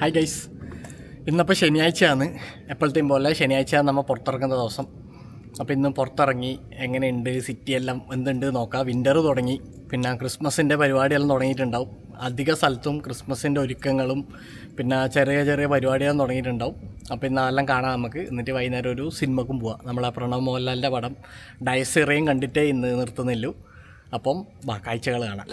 Hi guys ഇന്നപ്പോൾ ശനിയാഴ്ചയാണ്. എപ്പോഴത്തെയും പോലെ ശനിയാഴ്ച നമ്മൾ പുറത്തിറങ്ങുന്ന ദിവസം. അപ്പോൾ ഇന്ന് പുറത്തിറങ്ങി എങ്ങനെയുണ്ട് സിറ്റി എല്ലാം എന്തുണ്ട് നോക്കാം. വിന്റർ തുടങ്ങി. പിന്നെ ക്രിസ്മസിന്റെ പരിപാടിയെല്ലാം തുടങ്ങിയിട്ടുണ്ടാവും. അധിക സ്ഥലത്തും ക്രിസ്മസിന്റെ ഒരുക്കങ്ങളും പിന്നെ ചെറിയ ചെറിയ പരിപാടികളും തുടങ്ങിയിട്ടുണ്ടാവും. അപ്പോൾ ഇന്ന് അതെല്ലാം കാണാം നമുക്ക്. എന്നിട്ട് വൈകുന്നേരം ഒരു സിനിമക്കും പോവാം. നമ്മളെ പ്രണവ് മോഹൻലാലിന്റെ പടം ഡയസിറയും കണ്ടിട്ടേ ഇന്ന് നിർത്തുന്നില്ലു അപ്പം കാഴ്ചകൾ കാണാം.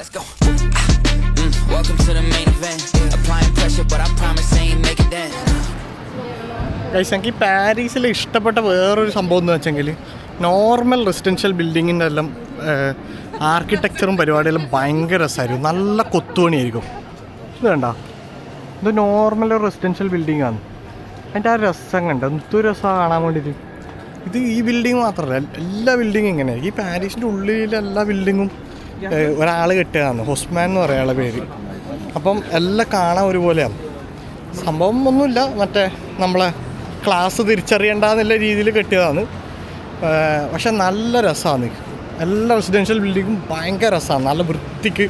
ഗൈസ് എനിക്ക് പാരീസിൽ ഇഷ്ടപ്പെട്ട വേറൊരു സംഭവം എന്ന് വെച്ചെങ്കിൽ നോർമൽ റെസിഡൻഷ്യൽ ബിൽഡിങ്ങിന്റെ എല്ലാം ആർക്കിടെക്ചറും പരിപാടിയെല്ലാം ഭയങ്കര രസമായിരിക്കും നല്ല കൊത്തുപണിയായിരിക്കും. ഇത് വേണ്ട ഇത് നോർമൽ റെസിഡൻഷ്യൽ ബിൽഡിംഗ് ആണ്. അതിന്റെ ആ രസം കണ്ട? എന്തൊരു രസമാണ് കാണാൻ വേണ്ടിയിട്ട്. ഇത് ഈ ബിൽഡിംഗ് മാത്രമല്ല എല്ലാ ബിൽഡിങ്ങും ഇങ്ങനെ ഈ പാരീസിന്റെ ഉള്ളിലെ എല്ലാ ബിൽഡിങ്ങും ഒരാൾ കെട്ടുകയാണ്. ഹൊസ്മാൻ എന്ന് പറയാനുള്ള പേര്. അപ്പം എല്ലാം കാണാൻ ഒരുപോലെയാണ്. സംഭവം ഒന്നുമില്ല. മറ്റേ നമ്മളെ ക്ലാസ് തിരിച്ചറിയണ്ടെന്നുള്ള രീതിയിൽ കെട്ടിയതാണ്. പക്ഷെ നല്ല രസമാണ്. എല്ലാ റെസിഡൻഷ്യൽ ബിൽഡിങ്ങും ഭയങ്കര രസമാണ്. നല്ല വൃത്തിക്ക്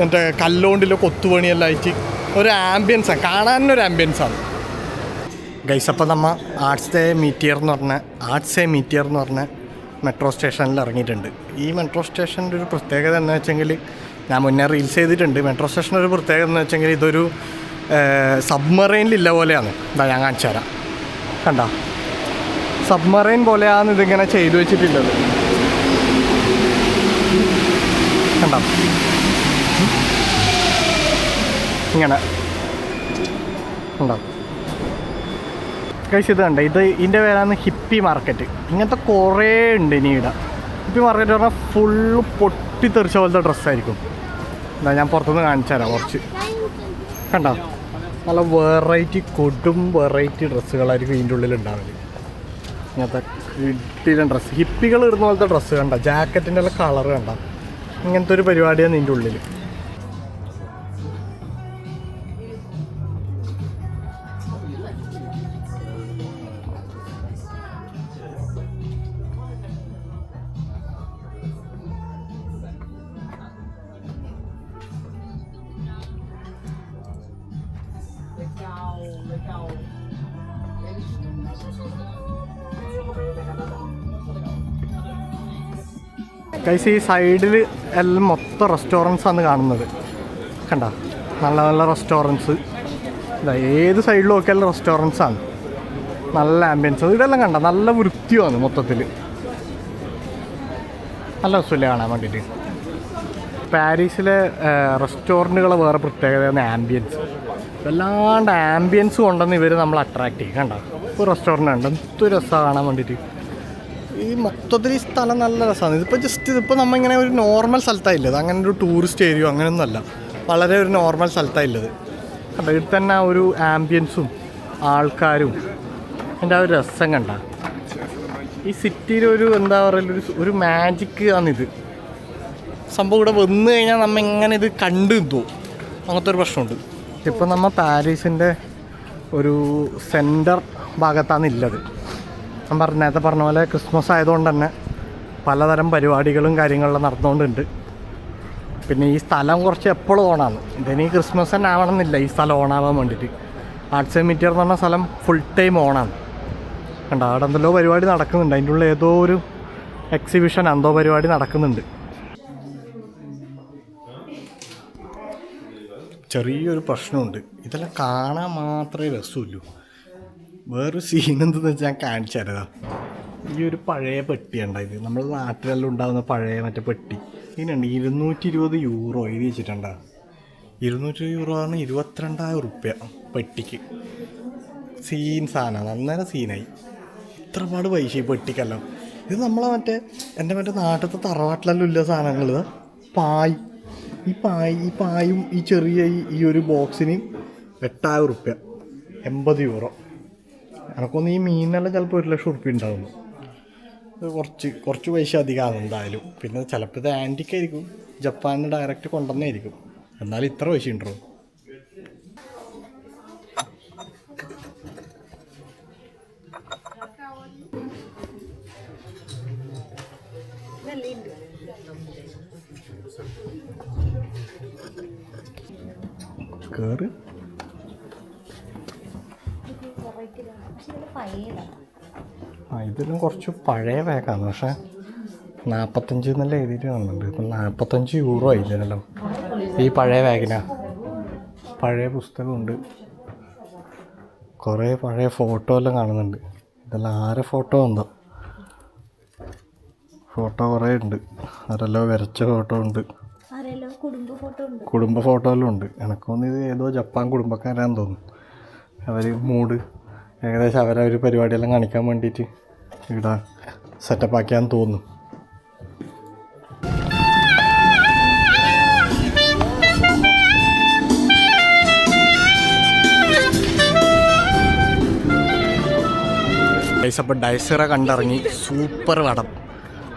മറ്റേ കല്ലുകൊണ്ടിലെ കൊത്തുപണിയെല്ലാം ആയിട്ട് ഒരു ആംബിയൻസാണ് കാണാനൊരു ആംബിയൻസാണ് ഗൈസ് നമ്മൾ ആർട്സ് ഡേ മീറ്റിയർ എന്ന് പറഞ്ഞ ആർട്സ് ഡേ മീറ്റിയർ എന്ന് പറഞ്ഞ മെട്രോ സ്റ്റേഷനിൽ ഇറങ്ങിയിട്ടുണ്ട്. ഈ മെട്രോ സ്റ്റേഷന്റെ ഒരു പ്രത്യേകത എന്ന് വെച്ചെങ്കിൽ ഞാൻ മുന്നേ റീൽസ് ചെയ്തിട്ടുണ്ട്. മെട്രോ സ്റ്റേഷന്റെ ഒരു പ്രത്യേകത എന്ന് വെച്ചെങ്കിൽ ഇതൊരു സബ്മറൈനിലില്ല പോലെയാണ്. ഇതാ ഞാൻ കാണിച്ചു തരാം. കണ്ട? സബ്മറൈൻ പോലെയാണ് ഇതിങ്ങനെ ചെയ്തു വെച്ചിട്ടുള്ളത്. കണ്ട? ഇങ്ങനെ. ഉണ്ടാവും കഴിച്ച് ഇത് കണ്ട. ഇത് ഇതിന്റെ പേരാണ് ഹിപ്പി മാർക്കറ്റ്. ഇങ്ങനത്തെ കുറേ ഉണ്ട് ഇനി ഇവിടെ. ഹിപ്പി മാർക്കറ്റ് പറഞ്ഞാൽ ഫുള്ള് പൊട്ടിത്തെറിച്ച പോലത്തെ ഡ്രസ്സായിരിക്കും എന്താ ഞാൻ പുറത്തുനിന്ന് കാണിച്ചു തരാം കുറച്ച്. കണ്ടോ? നല്ല വെറൈറ്റി കൊടും വെറൈറ്റി ഡ്രസ്സുകളായിരിക്കും ഇതിന്റെ ഉള്ളിൽ ഉണ്ടാവൽ. ഇങ്ങനത്തെ കിട്ടിയ ഡ്രസ്സ് ഹിപ്പികൾ ഇടുന്ന പോലത്തെ ഡ്രസ്സ് കണ്ട? ജാക്കറ്റിന്റെ എല്ലാം കളർ കണ്ട? ഇങ്ങനത്തെ ഒരു പരിപാടിയാണ് ഇതിന്റെ ഉള്ളിൽ കൈസ് ഈ സൈഡിൽ എല്ലാം മൊത്തം റെസ്റ്റോറന്റ്സ് ആണ് കാണുന്നത്. കണ്ട? നല്ല നല്ല റെസ്റ്റോറന്റ്സ് ഇതാ ഏത് ഒക്കെ എല്ലാം റെസ്റ്റോറന്റ്സ് ആണ്. നല്ല ആംബിയൻസ് ഇതെല്ലാം കണ്ട? നല്ല വൃത്തിയുമാണ് മൊത്തത്തിൽ നല്ല രസമില്ല കാണാൻ വേണ്ടിയിട്ട്. പാരീസിലെ റെസ്റ്റോറന്റുകൾ വേറെ പ്രത്യേകതയാണ് ആംബിയൻസ് വല്ലാണ്ട് ആംബിയൻസ് കൊണ്ടുവന്ന് ഇവർ നമ്മൾ അട്രാക്റ്റ് ചെയ്യും. കണ്ട? ഒരു റെസ്റ്റോറന്റ് ഉണ്ട് എന്തൊരു രസമാണ് കാണാൻ വേണ്ടിയിട്ട്. ഈ മൊത്തത്തിൽ ഈ സ്ഥലം നല്ല രസമാണ് ഇതിപ്പോൾ ജസ്റ്റ് ഇതിപ്പോൾ നമ്മൾ ഇങ്ങനെ ഒരു നോർമൽ സ്ഥലത്തായില്ലത് അങ്ങനെ ഒരു ടൂറിസ്റ്റ് ഏരിയ അങ്ങനെയൊന്നും അല്ല വളരെ ഒരു നോർമൽ സ്ഥലത്തായില്ലത് കണ്ട ഇതിൽ തന്നെ ആ ഒരു ആംബിയൻസും ആൾക്കാരും എന്റെ ആ ഒരു രസം കണ്ട. ഈ സിറ്റിയിലൊരു എന്താ പറയുക ഒരു ഒരു മാജിക്ക് ആണിത്. സംഭവം ഇവിടെ വന്നു കഴിഞ്ഞാൽ നമ്മൾ എങ്ങനെ ഇത് കണ്ടു തോ അങ്ങനത്തെ ഒരു പ്രശ്നമുണ്ട്. ഇപ്പം നമ്മൾ പാരീസിന്റെ ഒരു സെന്റർ ഭാഗത്താണ് ഉള്ളത് ഞാൻ പറഞ്ഞ നേരത്തെ പറഞ്ഞ പോലെ ക്രിസ്മസ് ആയതുകൊണ്ട് തന്നെ പലതരം പരിപാടികളും കാര്യങ്ങളും നടന്നുകൊണ്ടുണ്ട്. പിന്നെ ഈ സ്ഥലം കുറച്ച് എപ്പോഴും ഓണാണ് ഇതിന് ക്രിസ്മസ് തന്നെ ആവണമെന്നില്ല. ഈ സ്ഥലം ഓണാവാൻ വേണ്ടിയിട്ട്. ആർട്സ് മീറ്റിയർ എന്ന് പറഞ്ഞ സ്ഥലം ഫുൾ ടൈം ഓണാണ് കണ്ട? അവിടെ എന്തെല്ലോ പരിപാടി നടക്കുന്നുണ്ട്. അതിന്റെ ഉള്ളിൽ ഏതോ ഒരു എക്സിബിഷൻ എന്തോ പരിപാടി നടക്കുന്നുണ്ട്. ചെറിയൊരു പ്രശ്നമുണ്ട്. ഇതെല്ലാം കാണാൻ മാത്രമേ രസമുള്ളൂ. വേറൊരു സീൻ എന്തെന്ന് വെച്ചാൽ ഞാൻ കാണിച്ചു തരാം. ഈ ഒരു പഴയ പെട്ടി ഉണ്ടായത് നമ്മുടെ നാട്ടിലെല്ലാം ഉണ്ടാകുന്ന പഴയ മറ്റേ പെട്ടി. ഇതിനുണ്ട് ഇരുന്നൂറ്റി ഇരുപത് യൂറോ എഴുതി വെച്ചിട്ടുണ്ടാ? ഇരുന്നൂറ്റി യൂറോ ആണ് ഇരുപത്തിരണ്ടായിരം റുപ്യ പെട്ടിക്ക്. സീൻ സാധനമാണ്. അന്നേരം സീനായി ഇത്രപാട് പൈസ ഈ പെട്ടിക്കല്ലോ. ഇത് നമ്മളെ മറ്റേ എന്റെ മറ്റേ നാട്ടിലത്തെ തറവാട്ടിലെല്ലാം ഇല്ല സാധനങ്ങൾ പായ്. ഈ പായ് ഈ പായും ഈ ചെറിയ ഈ ഒരു ബോക്സിന് എട്ടായിരം റുപ്യ. എൺപത് യൂറോ. എനക്കൊന്ന് ഈ മീനെല്ലാം ചിലപ്പോൾ ഒരു ലക്ഷം ഉറുപ്പ്യ ഉണ്ടാവുന്നു. ഇത് കുറച്ച് കുറച്ച് പൈസ അധികമാണ് എന്തായാലും. പിന്നെ ചിലപ്പോൾ ഇത് ആന്റിക് ആയിരിക്കും. ജപ്പാനിൽ ഡയറക്റ്റ് കൊണ്ടുവന്നായിരിക്കും എന്നാലും ഇത്ര പൈസ ഉണ്ടോ? കയറി ആ ഇതിലും കുറച്ച് പഴയ ബാഗാണ് പക്ഷേ നാൽപ്പത്തഞ്ച് എന്നല്ല എഴുതിയിട്ട് വന്നിട്ടുണ്ട് ഇപ്പം നാൽപ്പത്തഞ്ച് യൂറോ ആയി ഇതിനെല്ലാം. ഈ പഴയ ബാഗിനാ പഴയ പുസ്തകമുണ്ട്. കുറേ പഴയ ഫോട്ടോ എല്ലാം കാണുന്നുണ്ട്. ഇതെല്ലാം ആരെ ഫോട്ടോ എന്തോ ഫോട്ടോ കുറേ ഉണ്ട്. ആരെല്ലോ വരച്ച ഫോട്ടോ ഉണ്ട്. കുടുംബ ഫോട്ടോ എല്ലാം ഉണ്ട്. എനിക്കൊന്നും ഇത് ഏതോ ജപ്പാൻ കുടുംബക്കാരാന്ന് തോന്നുന്നു. അവർ മൂഡ് ഏകദേശം അവരെ ഒരു പരിപാടിയെല്ലാം കാണിക്കാൻ വേണ്ടിയിട്ട് ഇവിടെ സെറ്റപ്പ് ആക്കിയാന്ന് തോന്നുന്നു. അപ്പോൾ ഡയസിറ കണ്ടിറങ്ങി. സൂപ്പർ വടം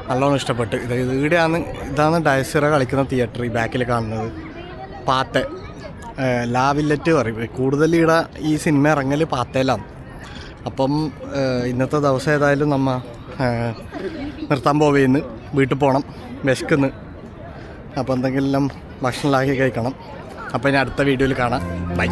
നല്ലോണം ഇഷ്ടപ്പെട്ട്. ഇത് ഇവിടെയാണ് ഇതാണ് ഡയസിറ കളിക്കുന്ന തിയേറ്റർ ഈ ബാക്കിൽ കാണുന്നത്. പാത്തെ. ലാവില്ലറ്റ് പറയും. കൂടുതൽ ഇവിടെ ഈ സിനിമ ഇറങ്ങൽ പാത്തയിലാണ് അപ്പം ഇന്നത്തെ ദിവസം ഏതായാലും നമ്മ നിർത്താൻ പോവേന്ന്. വീട്ടിൽ പോകണം വിശക്കുന്ന്. അപ്പോൾ എന്തെങ്കിലും ഭക്ഷണമാക്കി കഴിക്കണം. അപ്പോൾ ഇനി അടുത്ത വീഡിയോയിൽ കാണാം. ബൈ.